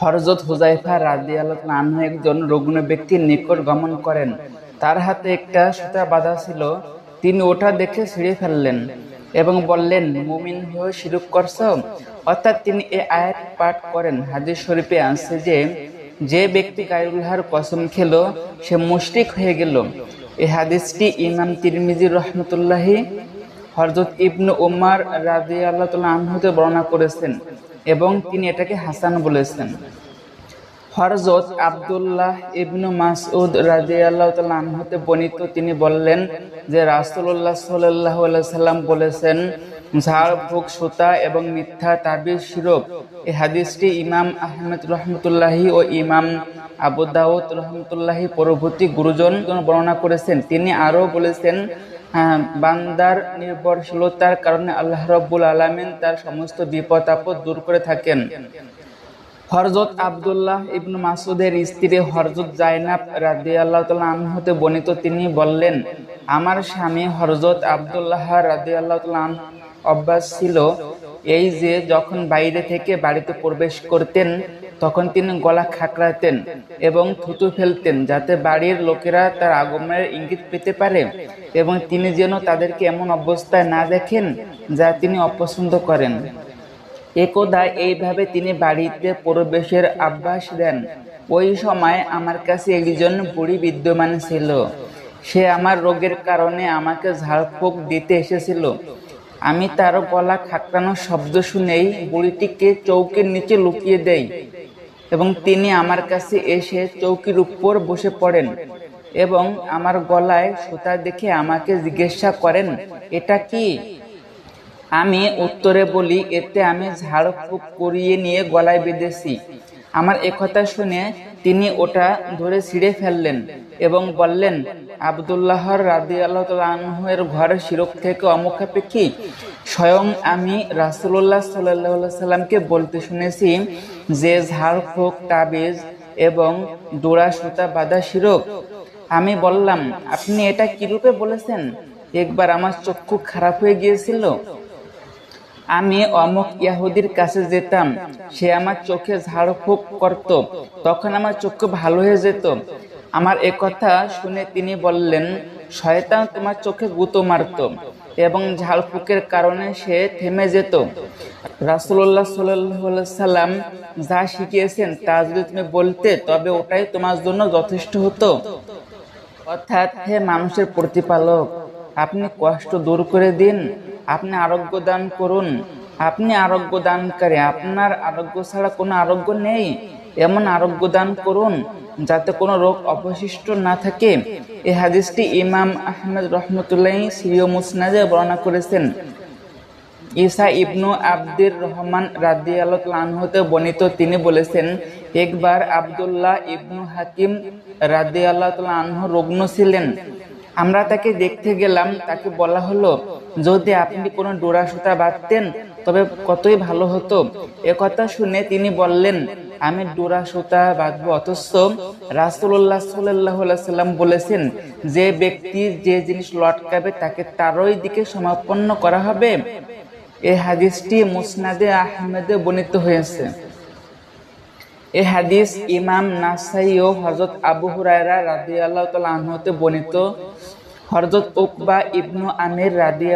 হরজত হুজাইফা আল্লাহ একজন রুগ্ন ব্যক্তির নিকট গমন করেন। তার হাতে একটা সুতা বাঁধা ছিল। তিনি ওটা দেখে ছিঁড়ে ফেললেন এবং বললেন, মুমিন হয়ে শিরুক করছ? অর্থাৎ তিনি এ আয়াত পাঠ করেন। হাদিস শরীফে আছে যে যে ব্যক্তি গায়ুল্লাহর কসম খেলো, সে মুশরিক হয়ে গেল। এই হাদিসটি ইমাম তিরমিজি রহমতুল্লাহি হরজত ইবনু উমার রাজি আল্লাহ আনহতে বর্ণনা করেছেন এবং তিনি এটাকে হাসান বলেছেন। হরজত আবদুল্লাহ ইবনু মাসউদ রাজি আল্লাহ আনহতে বর্ণিত তিনি বললেন যে রাসুল্লাহ সাল্লাহ সাল্লাম বলেছেন, ঝাড় ফুক সুতা এবং মিথ্যা তাবির শিরক এই হাদিসটি ইমাম আহমেদ রহমতুল্লাহি ও ইমাম আবু দাউদ রহমতুল্লাহি পরবর্তী গুরুজন বর্ণনা করেছেন। তিনি আরও বলেছেন বান্দার নির্ভরশীলতার কারণে আল্লাহ রব্বুল আলমিন তার সমস্ত বিপদ আপদ দূর করে থাকেন। হরজত আবদুল্লাহ ইবনু মাসুদের স্ত্রী হরজত জাইনাব রাদি আল্লাহ হতে বর্ণিত, তিনি বললেন, আমার স্বামী হরজত আবদুল্লাহ রাদি আল্লাহ অভ্যাস ছিল এই যে, যখন বাইরে থেকে বাড়িতে প্রবেশ করতেন তখন তিনি গলা খাকড়াতেন এবং থুতু ফেলতেন যাতে বাড়ির লোকেরা তার আগমনের ইঙ্গিত পেতে পারে এবং তিনি যেন তাদেরকে এমন অবস্থায় না দেখেন যা তিনি অপছন্দ করেন। একদা এইভাবে তিনি বাড়িতে প্রবেশের আভ্যাস দেন। ওই সময় আমার কাছে একজন বুড়ি বিদ্যমান ছিল। সে আমার রোগের কারণে আমাকে ঝাড়ফুঁক দিতে এসেছিল। আমি তার গলা খাকড়ানোর শব্দ শুনেই বুড়িটিকে চৌকের নিচে লুকিয়ে দেই। এবং তিনি আমার কাছে এসে চৌকির উপর বসে পড়েন এবং আমার গলায় সুতা দেখে আমাকে জিজ্ঞাসা করেন, এটা কি? আমি উত্তরে বলি, এতে আমি ঝাড়ফুঁক করিয়ে নিয়ে গলায় বেঁধেছি। আমার একথা শুনে তিনি ওটা ধরে ছিঁড়ে ফেললেন এবং বললেন, আবদুল্লাহর রাদি আল্লাহের ঘরের শিরক থেকে অমুখাপেক্ষী। স্বয়ং আমি রাসুল্লাহ সাল্লাহ সাল্লামকে বলতে শুনেছি যে ঝাড়ফুঁক তাবিজ এবং ডোরা, সুতা বাঁধা শিরক। আমি বললাম, আপনি এটা কিরূপে বলেছেন? একবার আমার চক্ষু খারাপ হয়ে গিয়েছিল। আমি অমুক ইয়াহুদির কাছে যেতাম, সে আমার চোখে ঝাড়ফুঁক করত, তখন আমার চক্ষু ভালো হয়ে যেত। আমার এ কথা শুনে তিনি বললেন, শয়তান তোমার চোখে গুঁতো মারত এবং ঝাড়ফুঁকের কারণে সে থেমে যেত। রাসুল্লাহ সাল্লাম যা শিখিয়েছেন তা যদি তুমি বলতে, তবে ওটাই তোমার জন্য যথেষ্ট হতো। অর্থাৎ হে মানুষের প্রতিপালক, আপনি কষ্ট দূর করে দিন আপনি আরোগ্য দান করুন। আপনি আরোগ্য দানকারী আপনার আরোগ্য ছাড়া কোনো আরোগ্য নেই। এমন আরোগ্য দান করুন যাতে কোনো রোগ অবশিষ্ট না থাকে। এ হাদিসটি ইমাম আহমেদ রহমতুল্লাহ সিরিয় মুসনাজে বর্ণনা করেছেন। ইসা ইবনু আব্দুর রহমান রাদি আনহতে বর্ণিত, তিনি বলেছেন, একবার আবদুল্লাহ ইবনু হাকিম রাদি আল্লাহ আনহ রুগ্ন ছিলেন। আমরা তাকে দেখতে গেলাম, তাকে বলা হলো, যদি আপনি কোনো ডোরা সুতা বাঁধতেন, তবে কতই ভালো হতো। এ কথা শুনে তিনি বললেন, আমি ডোরা সুতা বাঁধবো, অথচ রাসুল্লাহ সাল্লাহ সাল্লাম বলেছেন, যে ব্যক্তি যে জিনিস লটকাবে, তাকে তারই দিকে সমাপন্ন করা হবে। এই হাদিসটি মুসনাদে আহমেদে বর্ণিত হয়েছে। এ হাদিস ইমাম নাসাই ও হজরত আবু হুরায়রা রাদি আল্লাহ আনহতে বর্ণিত। হরজত উকবা ইবনু আমির রাদি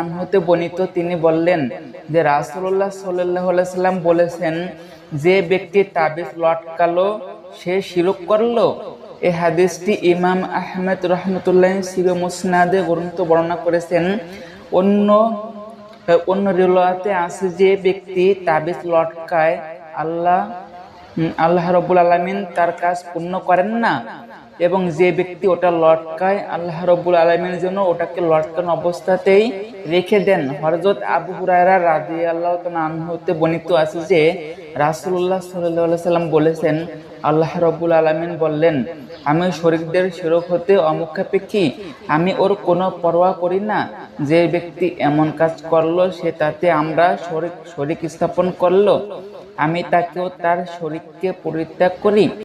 আনহতে বর্ণিত। তিনি বললেন যে রাসুল্লাহ সাল্লাহ সাল্লাম বলেছেন, যে ব্যক্তি তাবিজ লটকালো, সে শিরক করল। এ হাদিসটি ইমাম আহমেদ রহমতুল্লাহ শির মুসনাদে গ্রন্থ বর্ণনা করেছেন। অন্য অন্য রেলওয়াতে আছে যে ব্যক্তি তাবিজ লটকায়, আল্লাহ আল্লাহ রবুল আলমিন তার কাজ পূর্ণ করেন না এবং যে ব্যক্তি ওটা লটকায়, আল্লাহ রব্বুল আলমীর জন্য ওটাকে লটকানো অবস্থাতেই রেখে দেন। হরজত আবু হুরায়রা রাজি আল্লাহ আনহতে বর্ণিত আছে যে রাসুল্লাহ সাল্লাহ সাল্লাম বলেছেন, আল্লাহ রব্বুল আলমিন বললেন, আমি শরীরদের শিরক হতে অমুখাপেক্ষী, আমি ওর কোনো পরোয়া করি না। যে ব্যক্তি এমন কাজ করল, সে তাতে আমরা শরিক শরিক স্থাপন করল। আমি তাকেও তার শরীরকে পরিত্যাগ করি।